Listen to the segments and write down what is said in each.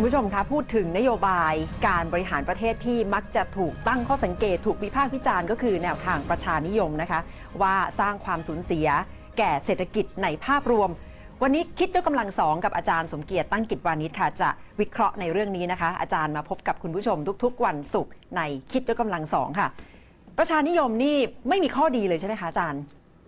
คุณผู้ชมคะพูดถึงนโยบายการบริหารประเทศที่มักจะถูกตั้งข้อสังเกตถูกวิพากษ์วิจารณ์ก็คือแนวทางประชานิยมนะคะ ว่าสร้างความสูญเสีย แก่เศรษฐกิจในภาพรวม วันนี้คิดด้วยกำลังสองกับอาจารย์สมเกียรติตั้งกิจวานิชค่ะ จะวิเคราะห์ในเรื่องนี้นะคะ อาจารย์มาพบกับคุณผู้ชมทุกๆ วันศุกร์ในคิดด้วยกกำลังสองค่ะ ประชานิยมนี่ไม่มีข้อดีเลยใช่ไหมคะอาจารย์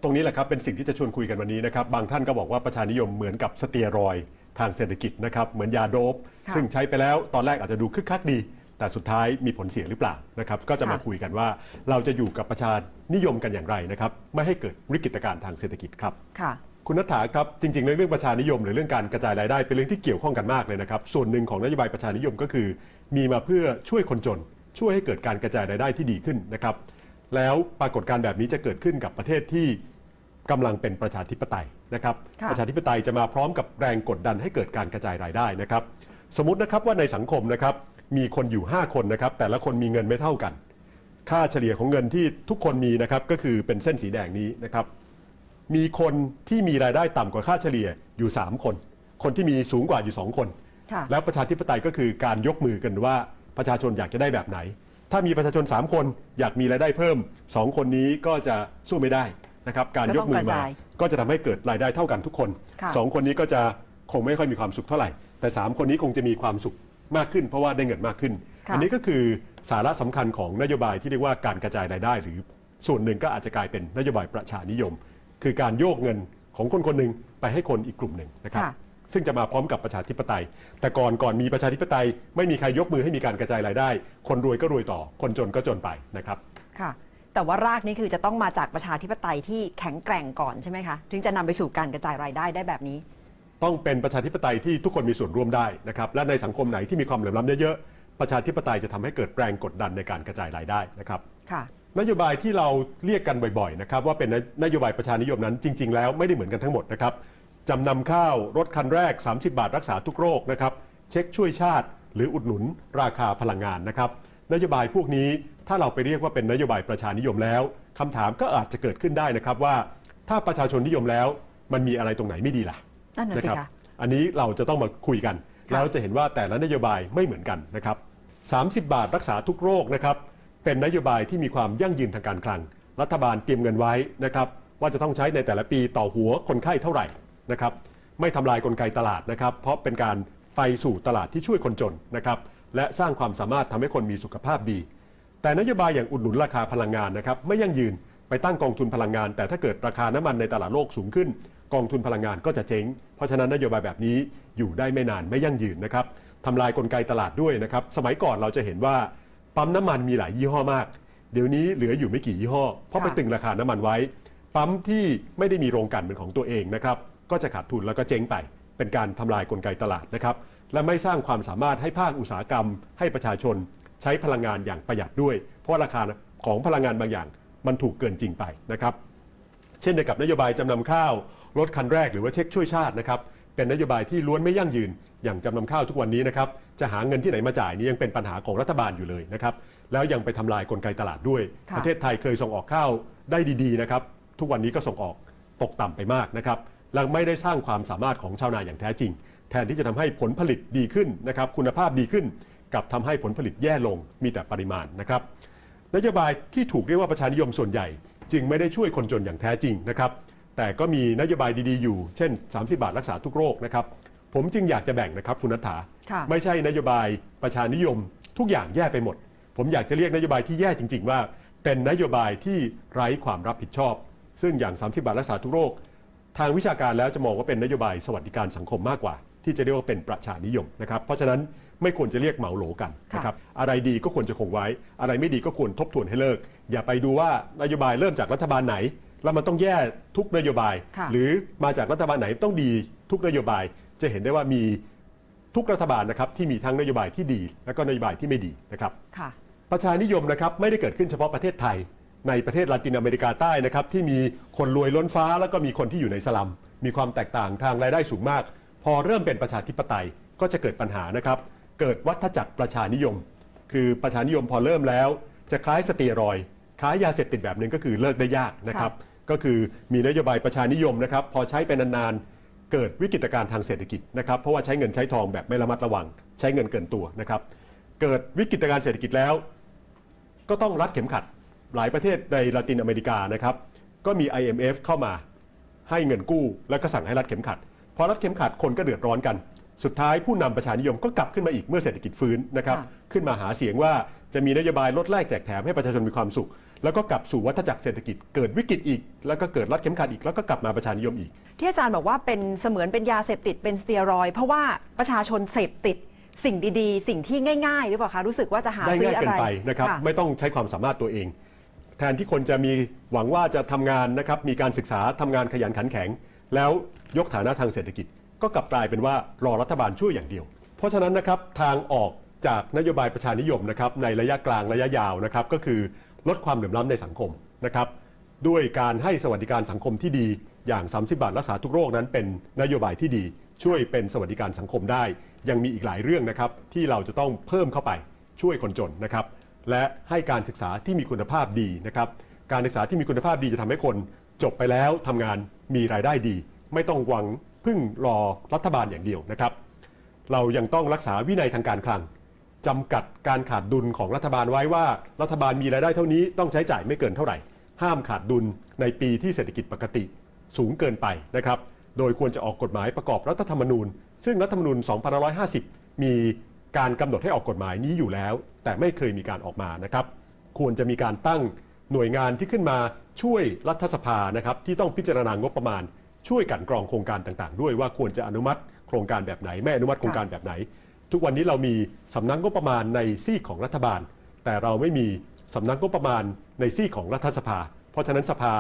ตรงนี้แหละครับเป็นสิ่งที่จะชวนคุยกันวันนี้นะครับบางท่านก็บอกว่าประชานิยมเหมือนกับสเตียรอยด์ ทางเศรษฐกิจนะครับเหมือนยาโดปค่ะซึ่งใช้ไปแล้วตอนแรกอาจจะดูคึกคักดี แต่สุดท้ายมีผลเสียหรือเปล่านะครับก็จะมาค่ะคุยกันว่าเราจะอยู่กับประชานิยมกันอย่างไรนะครับไม่ให้เกิดวิกฤตการณ์ทางเศรษฐกิจครับค่ะคุณนัฐาครับจริงๆ เรื่องประชานิยม หรือเรื่องการกระจายรายได้เป็นเรื่องที่เกี่ยวข้องกันมากเลยนะครับส่วนหนึ่งของนโยบายประชานิยมก็คือ มีมาเพื่อช่วยคนจน ช่วยให้เกิดการกระจายรายได้ที่ดีขึ้นนะครับแล้วปรากฏการณ์แบบนี้จะเกิดขึ้นกับประเทศที่กำลังเป็นประชาธิปไตย นะครับค่ะประชาธิปไตยจะมาพร้อมกับแรงกดดันให้เกิดการกระจายรายได้นะครับ สมมตินะครับว่าในสังคมนะครับมีคนอยู่ 5 คนนะครับ แต่ละคนมีเงินไม่เท่ากัน ค่าเฉลี่ยของเงินที่ทุกคนมีนะครับก็คือเป็นเส้นสีแดงนี้นะครับ มีคนที่มีรายได้ต่ำกว่าค่าเฉลี่ยอยู่ 3 คน คนที่มีสูงกว่าอยู่ 2 คนค่ะแล้วประชาธิปไตยก็คือการยกมือกันว่าประชาชนอยากจะได้แบบไหน ถ้ามีประชาชน 3 คนอยากมีรายได้เพิ่ม 2 คนนี้ก็จะสู้ไม่ได้นะครับ การยกมือก็ต้องกระมาจาย ก็จะทำให้เกิดรายได้เท่ากันทุกคนค่ะ2คนนี้ก็จะคงไม่ค่อยมีความสุขเท่าไหร่ แต่ 3 คนนี้คงจะมีความสุขมากขึ้น เพราะว่าได้เงินมากขึ้นค่ะอันี้ก็คือสาระสำคัญของนโยบายที่เรียกว่าการกระจายรายได้ หรือส่วนหนึ่งก็อาจจะกลายเป็นนโยบายประชานิยม คือการโยกเงินของคนคนหนึ่งไปให้คนอีกกลุ่มหนึ่งนะครับค่ะซึ่งจะมาพร้อมกับประชาธิปไตย แต่ก่อนก่อนมีประชาธิปไตย ไม่มีใครยกมือให้มีการกระจายรายได้ คนรวยก็รวยต่อ คนจนก็จนไปนะครับ ค่ะ แต่ว่ารากนี้คือจะต้องมาจากประชาธิปไตยที่แข็งแกร่งก่อนใช่ไหมคะ ถึงจะนำไปสู่การกระจายรายได้ได้แบบนี้ ต้องเป็นประชาธิปไตยที่ทุกคนมีส่วนร่วมได้นะครับ และในสังคมไหนที่มีความเหลื่อมล้ำเยอะๆ ประชาธิปไตยจะทำให้เกิดแรงกดดันในการกระจายรายได้นะครับค่ะนโยบายที่เราเรียกกันบ่อยๆนะครับว่าเป็นนโยบายประชานิยมนั้นจริง ๆ แล้วไม่ได้เหมือนกันทั้งหมดนะครับจำนำข้าวรถคันแรก 30 บาทรักษาทุกโรคนะครับเช็คช่วยชาติ หรืออุดหนุนราคาพลังงานนะครับนโยบายพวกนี้ ถ้าเราไปเรียกว่าเป็นนโยบายประชานิยมแล้วคำถามก็อาจจะเกิดขึ้นได้นะครับว่า ถ้าประชาชนนิยมแล้ว มันมีอะไรตรงไหนไม่ดีล่ะนั่นน่ะสิรับคะอันนี้เราจะต้องมาคุยกันค่ะแล้วจะเห็นว่าแต่ละนโยบายไม่เหมือนกันนะครับ30 บาทรักษาทุกโรคนะครับเป็นนโยบายที่มีความยั่งยืนทางการคลัง รัฐบาลเตรียมเงินไว้นะครับว่าจะต้องใช้ในแต่ละปีต่อหัวคนไข้เท่าไหร่นะครับไม่ทำลายกลไกตลาดนะครับ เพราะเป็นการไปสู่ตลาดที่ช่วยคนจนนะครับและสร้างความสามารถทำให้คนมีสุขภาพดี แต่นโยบายอย่างอุดหนุนราคาพลังงานนะครับไม่ยั่งยืนไปตั้งกองทุนพลังงาน แต่ถ้าเกิดราคาน้ำมันในตลาดโลกสูงขึ้น กองทุนพลังงานก็จะเจ๊ง เพราะฉะนั้นนโยบายแบบนี้อยู่ได้ไม่นานไม่ยั่งยืนนะครับทำลายกลไกตลาดด้วยนะครับสมัยก่อนเราจะเห็นว่าปั๊มน้ำมันมีหลายยี่ห้อมาก เดี๋ยวนี้เหลืออยู่ไม่กี่ยี่ห้อ เพราะไปตึงราคาน้ำมันไว้ ปั๊มที่ไม่ได้มีโรงกลั่นเป็นของตัวเองนะครับก็จะขาดทุนแล้วก็เจ๊งไป เป็นการทำลายกลไกตลาดนะครับและไม่สร้างความสามารถให้ภาคอุตสาหกรรม ให้ประชาชน ใช้พลังงานอย่างประหยัดด้วย เพราะราคาของพลังงานบางอย่างมันถูกเกินจริงไปนะครับ เช่นเดียวกับนโยบายจำนำข้าวรถคันแรกหรือว่าเช็คช่วยชาตินะครับเป็นนโยบายที่ล้วนไม่ยั่งยืน อย่างจำนำข้าวทุกวันนี้นะครับจะหาเงินที่ไหนมาจ่ายนี่ยังเป็นปัญหาของรัฐบาลอยู่เลยนะครับแล้วยังไปทำลายกลไกตลาดด้วยค่ะประเทศไทยเคยส่งออกข้าวได้ดีๆนะครับทุกวันนี้ก็ส่งออกตกต่ำไปมากนะครับและไม่ได้สร้างความสามารถของชาวนาอย่างแท้จริง แทนที่จะทำให้ผลผลิตดีขึ้นนะครับคุณภาพดีขึ้น กับทำให้ผลผลิตแย่ลงมีแต่ปริมาณนะครับนโยบายที่ถูกเรียกว่าประชานิยมส่วนใหญ่ จึงไม่ได้ช่วยคนจนอย่างแท้จริงนะครับแต่ก็มีนโยบายดีๆอยู่ เช่น 30 บาทรักษาทุกโรคนะครับผมจึงอยากจะแบ่งนะครับคุณนัฐาค่ะไม่ใช่นโยบายประชานิยมทุกอย่างแย่ไปหมด ผมอยากจะเรียกนโยบายที่แย่จริง ๆ ว่า เป็นนโยบายที่ไร้ความรับผิดชอบ ซึ่งอย่าง 30 บาทรักษาทุกโรค ทางวิชาการแล้วจะมองว่าเป็นนโยบายสวัสดิการสังคมมากกว่า ที่จะเรียกว่าเป็นประชานิยมนะครับเพราะฉะนั้น ไม่ควรจะเรียกเหมาโหลกันนะครับอะไรดีก็ควรจะคงไว้ อะไรไม่ดีก็ควรทบทวนให้เลิก อย่าไปดูว่านโยบายเริ่มจากรัฐบาลไหน แล้วมันต้องแย่ทุกนโยบายค่ะหรือมาจากรัฐบาลไหนต้องดีทุกนโยบาย จะเห็นได้ว่ามีทุกรัฐบาลนะครับที่มีทั้งนโยบายที่ดี และก็นโยบายที่ไม่ดีนะครับค่ะประชานิยมนะครับไม่ได้เกิดขึ้นเฉพาะประเทศไทย ในประเทศลาตินอเมริกาใต้นะครับที่มีคนรวยล้นฟ้าแล้วก็มีคนที่อยู่ในสลัมมีความแตกต่างทางรายได้สูงมาก พอเริ่มเป็นประชาธิปไตยก็จะเกิดปัญหานะครับ เกิดวัฏจักรประชานิยม คือประชานิยมพอเริ่มแล้ว จะคล้ายสเตียรอยด์คล้ายยาเสพติดแบบหนึ่งก็คือเลิกได้ยากนะครับก็คือมีนโยบายประชานิยมนะครับพอใช้ไปนานๆเกิดวิกฤตการณ์ทางเศรษฐกิจนะครับเพราะว่าใช้เงินใช้ทองแบบไม่ระมัดระวัง ใช้เงินเกินตัวนะครับเกิดวิกฤตการณ์เศรษฐกิจแล้ว ก็ต้องรัดเข็มขัดหลายประเทศในละตินอเมริกานะครับก็มี IMF เข้ามาให้เงินกู้ แล้วก็สั่งให้รัดเข็มขัดพอรัดเข็มขัดคนก็เดือดร้อนกัน สุดท้ายผู้นำประชานิยมก็กลับขึ้นมาอีกเมื่อเศรษฐกิจฟื้นนะครับค่ะขึ้นมาหาเสียงว่าจะมีนโยบายลดแลกแจกแถมให้ประชาชนมีความสุข แล้วก็กลับสู่วัฏจักรเศรษฐกิจเกิดวิกฤตอีก แล้วก็เกิดรัดเข็มขัดอีกแล้วก็กลับมาประชานิยมอีก ที่อาจารย์บอกว่าเป็นเสมือนเป็นยาเสพติดเป็นสเตียรอยด์เพราะว่าประชาชนเสพติดสิ่งดีๆ สิ่งที่ง่ายๆหรือเปล่าคะรู้สึกว่าจะหาได้ซื้อง่ายอะเกินไรไปนะครับค่ะไม่ต้องใช้ความสามารถตัวเอง แทนที่คนจะมีหวังว่าจะทำงานนะครับมีการศึกษาทำงานขยันขันแข็ง แล้วยกฐานะทางเศรษฐกิจ ก็กลับกลายเป็นว่ารอรัฐบาลช่วยอย่างเดียว เพราะฉะนั้นนะครับทางออกจากนโยบายประชานิยมนะครับในระยะกลางระยะยาวนะครับก็คือลดความเหลื่อมล้ำในสังคมนะครับด้วยการให้สวัสดิการสังคมที่ดีอย่าง 30 บาทรักษาทุกโรคนั้นเป็นนโยบายที่ดี ช่วยเป็นสวัสดิการสังคมได้ ยังมีอีกหลายเรื่องนะครับที่เราจะต้องเพิ่มเข้าไปช่วยคนจนนะครับและให้การศึกษาที่มีคุณภาพดีนะครับการศึกษาที่มีคุณภาพดีจะทำให้คนจบไปแล้วทำงานมีรายได้ดี ไม่ต้องหวัง พึ่งรอรัฐบาลอย่างเดียวนะครับ เรายังต้องรักษาวินัยทางการคลังจำกัดการขาดดุลของรัฐบาลไว้ว่า รัฐบาลมีรายได้เท่านี้ต้องใช้จ่ายไม่เกินเท่าไหร่ ห้ามขาดดุลในปีที่เศรษฐกิจปกติสูงเกินไปนะครับ โดยควรจะออกกฎหมายประกอบรัฐธรรมนูญ ซึ่งรัฐธรรมนูญ 2550 มีการกำหนดให้ออกกฎหมายนี้อยู่แล้ว แต่ไม่เคยมีการออกมานะครับ ควรจะมีการตั้งหน่วยงานที่ขึ้นมาช่วยรัฐสภานะครับที่ต้องพิจารณางบประมาณ ช่วยกลันกรองโครงการต่างๆ ด้วยว่าควรจะอนุมัติโครงการแบบไหนไม่อนุมัติโครงการแบบไหน ทุกวันนี้เรามีสำนักงบประมาณในซีกของรัฐบาล แต่เราไม่มีสำนักงบประมาณในซีกของรัฐสภา เพราะฉะนั้นสภา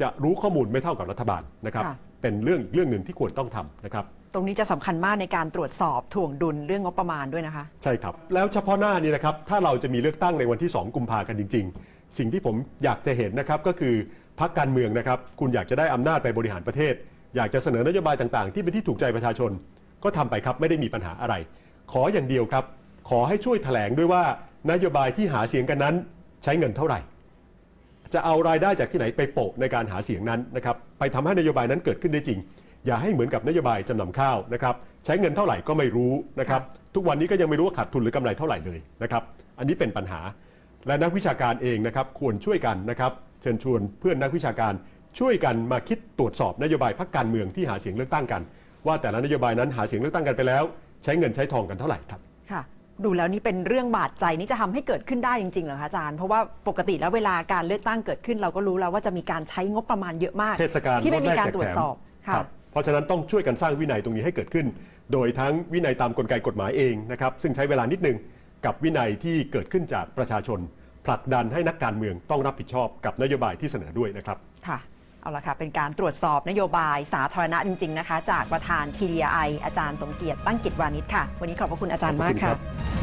จะรู้ข้อมูลไม่เท่ากับรัฐบาลนะครับ ค่ะ เป็นเรื่องอีกเรื่องหนึ่งที่ควรต้องทำนะครับ ตรงนี้จะสำคัญมากในการตรวจสอบถ่วงดุลเรื่องงบประมาณด้วยนะคะ ใช่ครับ แล้วเฉพาะหน้านี้นะครับ ถ้าเราจะมีเลือกตั้งในวันที่ 2 กุมภากันจริงๆ สิ่งที่ผมอยากจะเห็นนะครับก็คือพรรคการเมืองนะครับ คุณอยากจะได้อำนาจไปบริหารประเทศ อยากจะเสนอนโยบายต่างๆ ที่เป็นที่ถูกใจประชาชน ก็ทำไปครับไม่ได้มีปัญหาอะไร ขออย่างเดียวครับ ขอให้ช่วยแถลงด้วยว่านโยบายที่หาเสียงกันนั้น ใช้เงินเท่าไหร่ จะเอารายได้จากที่ไหนไปโปะในการหาเสียงนั้นนะครับไปทำให้นโยบายนั้นเกิดขึ้นได้จริง อย่าให้เหมือนกับนโยบายจำนำข้าวนะครับใช้เงินเท่าไหร่ก็ไม่รู้นะครับทุกวันนี้ก็ยังไม่รู้ว่าขาดทุนหรือกำไรเท่าไหร่เลยนะครับอันนี้เป็นปัญหา และนักวิชาการเองนะครับควรช่วยกันนะครับเชิญชวนเพื่อนนักวิชาการช่วยกันมาคิดตรวจสอบนโยบายพรรคการเมืองที่หาเสียงเลือกตั้งกัน ว่าแต่ละนโยบายนั้นหาเสียงเลือกตั้งกันไปแล้ว ใช้เงินใช้ทองกันเท่าไหร่ครับค่ะ ดูแล้วนี่เป็นเรื่องบาดใจนี่จะทำให้เกิดขึ้นได้จริงๆเหรอคะอาจารย์เพราะว่าปกติแล้วเวลาการเลือกตั้งเกิดขึ้น เราก็รู้แล้วว่าจะมีการใช้งบประมาณเยอะมากเทศกาลที่ไม่มีลดแลการแจตรวจแถมสอบค่ะครับเพราะฉะนั้นต้องช่วยกันสร้างวินัยตรงนี้ให้เกิดขึ้น โดยทั้งวินัยตามกลไกกฎหมายเองนะครับซึ่งใช้เวลานิดนึง กับวินัยที่เกิดขึ้นจากประชาชน ผลักดันให้นักการเมืองต้องรับผิดชอบกับนโยบายที่เสนอด้วยนะครับ ค่ะ เอาละค่ะ เป็นการตรวจสอบนโยบายสาธารณะจริง ๆ นะคะ จากประธาน TDI อาจารย์สมเกียรติตั้งกิจวานิชค่ะ วันนี้ขอบพระคุณอาจารย์มากขอบพระคุณครัค่ะบ